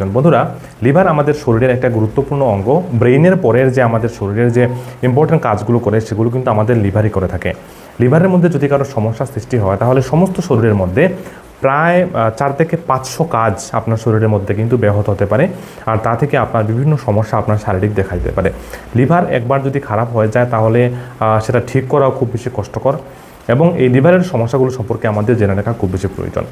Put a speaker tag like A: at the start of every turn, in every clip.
A: বন্ধুরা, লিভার আমাদের শরীরের একটা গুরুত্বপূর্ণ অঙ্গ। ব্রেইনের পরের যে আমাদের শরীরের যে ইম্পর্টেন্ট কাজগুলো করে, সেগুলো কিন্তু আমাদের লিভারই করে থাকে। লিভারের মধ্যে যদি কারও সমস্যা সৃষ্টি হয়, তাহলে সমস্ত শরীরের মধ্যে প্রায় চার থেকে পাঁচশো কাজ আপনার শরীরের মধ্যে কিন্তু ব্যাহত হতে পারে। আর তা থেকে আপনার বিভিন্ন সমস্যা আপনার শারীরিক দেখা দিতে পারে। লিভার একবার যদি খারাপ হয়ে যায়, তাহলে সেটা ঠিক করাও খুব বেশি কষ্টকর। এবং এই লিভারের সমস্যাগুলো সম্পর্কে আমাদের জেনে রাখা খুব বেশি প্রয়োজন।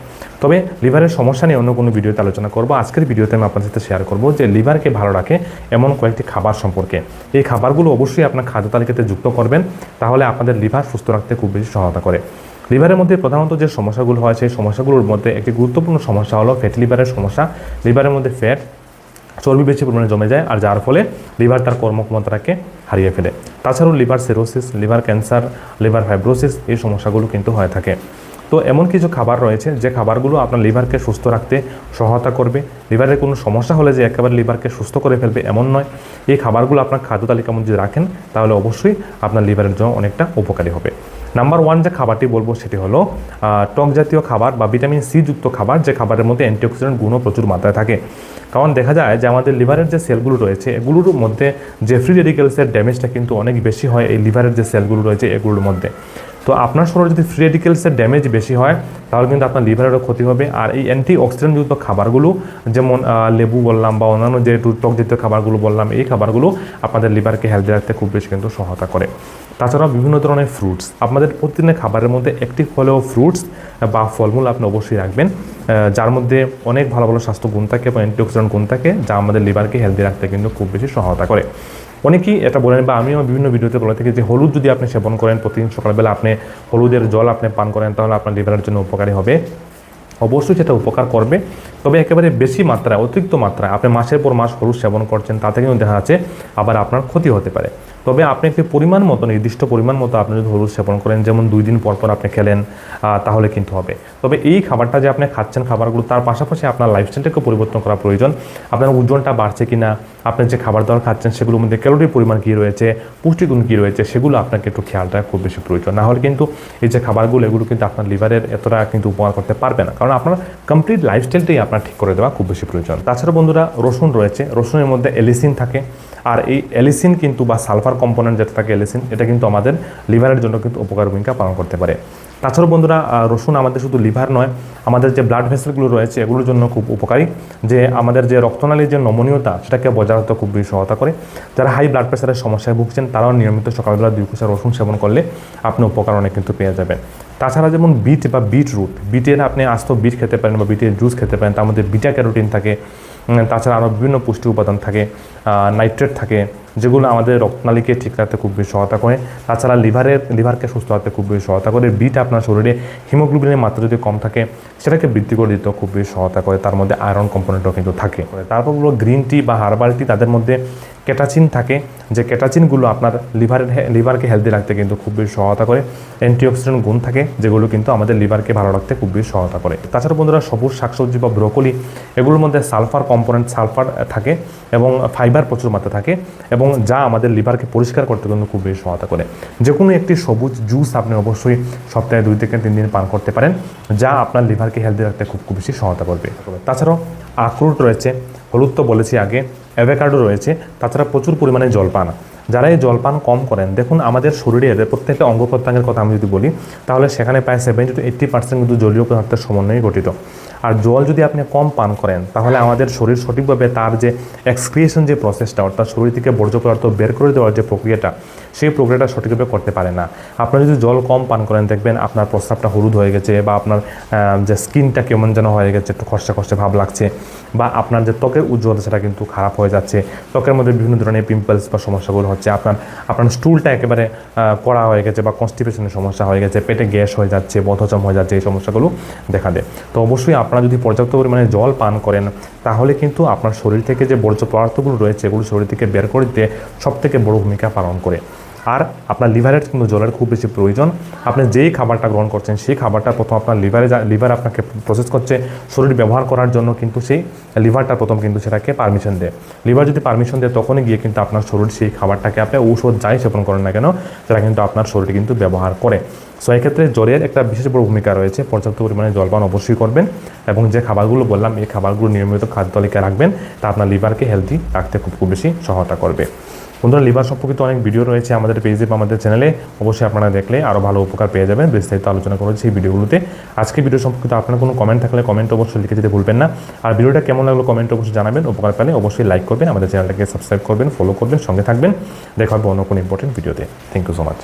A: তবে লিভারের সমস্যা নিয়ে অন্য কোনো ভিডিওতে আলোচনা করব। আজকের ভিডিওতে আমি আপনার সাথে শেয়ার করব যে লিভারকে ভালো রাখে এমন কয়েকটি খাবার সম্পর্কে। এই খাবারগুলো অবশ্যই আপনার খাদ্য তালিকাতে যুক্ত করবেন, তাহলে আপনাদের লিভার সুস্থ রাখতে খুব বেশি সহায়তা করে। লিভারের মধ্যে প্রধানত যে সমস্যাগুলো হয়, সেই সমস্যাগুলোর মধ্যে একটি গুরুত্বপূর্ণ সমস্যা হলো ফ্যাট লিভারের সমস্যা। লিভারের মধ্যে ফ্যাট চর্বি বেশি পরিমাণে জমে যায় আর যার ফলে লিভার তার কর্মক্ষমতাটাকে হারিয়ে ফেলে। তাছাড়াও liver cirrhosis liver cancer liver fibrosis এই সমস্যাগুলো কিন্তু হয়ে থাকে। তো এমন কিছু খাবার রয়েছে যে খাবারগুলো আপনার লিভারকে সুস্থ রাখতে সহায়তা করবে। লিভারের কোনো সমস্যা হলে যে একেবারে লিভারকে সুস্থ করে ফেলবে এমন নয়। এই খাবারগুলো আপনার খাদ্য তালিকার মধ্যে রাখেন, তাহলে অবশ্যই আপনার লিভারের জন্য অনেকটা উপকারী হবে। নাম্বার ওয়ান যে খাবারটি বলব সেটি হলো টক জাতীয় খাবার বা ভিটামিন সি যুক্ত খাবার যে খাবারের মধ্যে অ্যান্টিঅক্সিডেন্ট গুণও প্রচুর মাত্রায় থাকে। কারণ দেখা যায় যে আমাদের লিভারের যে সেলগুলো রয়েছে, এগুলোর মধ্যে যে ফ্রি রেডিকেলসের ড্যামেজটা কিন্তু অনেক বেশি হয় এই লিভারের যে সেলগুলো রয়েছে এগুলোর মধ্যে। তো আপনার শরীরে যদি ফ্রি রেডিকেলসের ড্যামেজ বেশি হয়, তাহলে কিন্তু আপনার লিভারেরও ক্ষতি হবে। আর এই অ্যান্টি অক্সিডেন্টযুক্ত খাবারগুলো, যেমন লেবু বললাম বা অন্যান্য যে টক জাতীয় খাবারগুলো বললাম, এই খাবারগুলো আপনাদের লিভারকে হেলদি রাখতে খুব বেশি কিন্তু সহায়তা করে। তাছাড়াও বিভিন্ন ধরনের ফ্রুটস আপনাদের প্রতিদিনের খাবারের মধ্যে একটি হলেও ফ্রুটস বা ফলমূল আপনি অবশ্যই রাখবেন। যার মধ্যে অনেক ভালো ভালো স্বাস্থ্য গুণ থাকে এবং অ্যান্টিঅক্সিডেন্ট গুণ থাকে, যা আমাদের লিভারকে হেলদি রাখতে কিন্তু খুব বেশি সহায়তা করে। অনেকেই এটা বলেন বা আমিও বিভিন্ন ভিডিওতে বলে থাকি যে হলুদ যদি আপনি সেবন করেন, প্রতিদিন সকালবেলা আপনি হলুদের জল আপনি পান করেন, তাহলে আপনার লিভারের জন্য উপকারী হবে। অবশ্যই সেটা উপকার করবে। তবে একেবারে বেশি মাত্রায়, অতিরিক্ত মাত্রায় আপনি মাসের পর মাস হলুদ সেবন করছেন, তাতে কিন্তু দেখা যাচ্ছে আবার আপনার ক্ষতি হতে পারে। তবে আপনি একটি পরিমাণ মতো, নির্দিষ্ট পরিমাণ মতো আপনি যদি হলুদ সেবন করেন, যেমন দুই দিন পর পর আপনি খেলেন তাহলে কিন্তু হবে। তবে এই খাবারটা যে আপনি খাচ্ছেন, খাবারগুলো, তার পাশাপাশি আপনার লাইফস্টাইলটাকে পরিবর্তন করা প্রয়োজন। আপনার ওজনটা বাড়ছে কিনা আপনি যে খাবার দাবার খাচ্ছেন, সেগুলোর মধ্যে ক্যালোরির পরিমাণ কী রয়েছে, পুষ্টিগুণ কী রয়েছে, সেগুলো আপনাকে একটু খেয়াল রাখা খুব বেশি প্রয়োজন। না হলে কিন্তু এই যে খাবারগুলো, এগুলো কিন্তু আপনার লিভারের এতটা কিন্তু উপকার করতে পারবে না। কারণ আপনার কমপ্লিট লাইফস্টাইলটাই আপনার ঠিক করে দেওয়া খুব বেশি প্রয়োজন। তাছাড়া বন্ধুরা, রসুন রয়েছে। রসুনের মধ্যে এলিসিন থাকে। আর এই এলিসিন কিন্তু বা সালফার কম্পোনেন্ট যেটা থাকে, এলিসিন, এটা কিন্তু আমাদের লিভারের জন্য কিন্তু উপকার ভূমিকা পালন করতে পারে। তাছাড়াও বন্ধুরা রসুন আমাদের শুধু লিভার নয়, আমাদের যে ব্লাড ভেসেলগুলো রয়েছে, এগুলোর জন্য খুব উপকারী। যে আমাদের যে রক্তনালীর যে নমনীয়তা, সেটাকে বজায় রাখতে খুব বেশি সহায়তা করে। যারা হাই ব্লাড প্রেশারের সমস্যায় ভুগছেন, তারাও নিয়মিত সকালবেলা দুই কুচা রসুন সেবন করলে আপনি উপকার অনেক কিন্তু পেয়ে যাবেন। তাছাড়া যেমন বিট বা বিট রুট বিটের আপনি আস্ত বিট খেতে পারেন বা বিটের জুস খেতে পারেন, তার মধ্যে বিটা ক্যারোটিন থাকে। তাছাড়া আরও বিভিন্ন পুষ্টি উপাদান থাকে নাইট্রেট থাকে। যেগুলো আমাদের রক্তনালীকে ঠিক রাখতে খুব বেশি সহায়তা করে। তাছাড়া লিভারের লিভারকে সুস্থ রাখতে খুব বেশি সহায়তা করে। বিট আপনার শরীরে হিমোগ্লোবিনের মাত্রা যদি কম থাকে, সেটাকে বৃদ্ধি করে দিতেও খুব বেশি সহায়তা করে। তার মধ্যে আয়রন কম্পোনেন্টও কিন্তু থাকে। তারপর গ্রিন টি বা হার্বাল টি তাদের মধ্যে ক্যাটাচিন থাকে, যে ক্যাটাচিনগুলো আপনার লিভারের লিভারকে হেলদি রাখতে কিন্তু খুব বেশি সহায়তা করে। অ্যান্টিঅক্সিডেন্ট গুণ থাকে, যেগুলো কিন্তু আমাদের লিভারকে ভালো রাখতে খুব বেশি সহায়তা করে। তাছাড়া বন্ধুরা, সবুজ শাকসবজি বা ব্রোকলি এগুলোর মধ্যে সালফার কম্পোনেন্ট সালফার থাকে এবং ফাইবার প্রচুর মাত্রা থাকে এবং যা আমাদের লিভারকে পরিষ্কার করতে কিন্তু খুব বেশি সহায়তা করে। যে কোনো একটি সবুজ জুস আপনি অবশ্যই সপ্তাহে দুই থেকে তিন দিন পান করতে পারেন, যা আপনার লিভারকে হেলদি রাখতে খুব খুব বেশি সহায়তা করবে। তাছাড়াও আখরুট রয়েছে, হলুদ তো বলেছি আগে অ্যাভোকাডো রয়েছে, তাছাড়া প্রচুর পরিমাণে জলপান। যারা এই জলপান কম করেন, দেখুন আমাদের শরীরের প্রত্যেকটা অঙ্গ প্রত্যঙ্গের কথা আমি যদি বলি, তাহলে সেখানে প্রায় সেভেন্টি টু এইট্টি পার্সেন্ট কিন্তু জলীয় পদার্থের সমন্বয়ে গঠিত। আর জল যদি আপনি কম পান করেন, তাহলে আমাদের শরীর সঠিকভাবে তার যে এক্সক্রিয়েশন যে প্রসেসটা অর্থাৎ শরীর থেকে বর্জ্য পদার্থ বের করে দেওয়ার যে প্রক্রিয়াটা সেই প্রক্রিয়াটা সঠিকভাবে করতে পারে না। আপনারা যদি জল কম পান করেন, দেখবেন আপনার প্রস্রাবটা হলুদ হয়ে গেছে বা আপনার যে স্কিনটা কেমন যেন হয়ে গেছে, একটু খসা খসা ভাব লাগছে বা আপনার যে ত্বকের উজ্জ্বলতা সেটা কিন্তু খারাপ হয়ে যাচ্ছে। ত্বকের মধ্যে বিভিন্ন ধরনের পিম্পলস বা সমস্যাগুলো হচ্ছে। আপনার আপনার স্টুলটা একেবারে কড়া হয়ে গেছে বা কনস্টিপেশনের সমস্যা হয়ে গেছে, পেটে গ্যাস হয়ে যাচ্ছে বধচম হয়ে যাচ্ছে, এই সমস্যাগুলো দেখা দেয়। তো অবশ্যই আপনারা যদি পর্যাপ্ত পরিমাণে জল পান করেন, তাহলে কিন্তু আপনার শরীর থেকে যে বর্জ্য পদার্থগুলো রয়েছে, এগুলো শরীর থেকে বের করে দিতে সব থেকে বড় ভূমিকা পালন করে। আর আপনার লিভারের কিন্তু জলের খুব বেশি প্রয়োজন। আপনি যেই খাবারটা গ্রহণ করছেন, সেই খাবারটা প্রথম আপনার লিভারে যা, লিভার আপনাকে প্রসেস করছে শরীর ব্যবহার করার জন্য কিন্তু সেই লিভারটা প্রথম কিন্তু সেটাকে পারমিশন দেয়। লিভার যদি পারমিশন দেয়, তখনই গিয়ে কিন্তু আপনার শরীর সেই খাবারটাকে আপনি ঔষধ যাই সেবন করেন না কেন, সেটা কিন্তু আপনার শরীর কিন্তু ব্যবহার করে। সো এক্ষেত্রে জলের একটা বিশেষ বড় ভূমিকা রয়েছে। পর্যাপ্ত পরিমাণে জলপান অবশ্যই করবেন এবং যে খাবারগুলো বললাম, এই খাবারগুলো নিয়মিত খাদ্য তালিকায় রাখবেন। তা আপনার লিভারকে হেলদি রাখতে খুব খুব বেশি সহায়তা করবে। বন্ধুরা, লিভার সম্পর্কিত অনেক ভিডিও রয়েছে আমাদের পেজে বা আমাদের চ্যানেলে অবশ্যই আপনারা দেখলে আরও ভালো উপকার পেয়ে যাবেন। বিস্তারিত আলোচনা করেছি এই ভিডিওগুলোতে আজকে ভিডিও সম্পর্কিত আপনার কোনো কমেন্ট থাকলে কমেন্ট অবশ্যই লিখে যেতে ভুলবেন না। আর ভিডিওটা কেমন লাগল কমেন্ট অবশ্যই জানাবেন। উপকার পেলে অবশ্যই লাইক করবেন। আমাদের চ্যানেলটাকে সাবস্ক্রাইব করবেন ফলো করবেন, সঙ্গে থাকবেন। দেখা হবে অন্য কোনো ইম্পর্টেন্ট ভিডিওতে থ্যাংক ইউ সো মাচ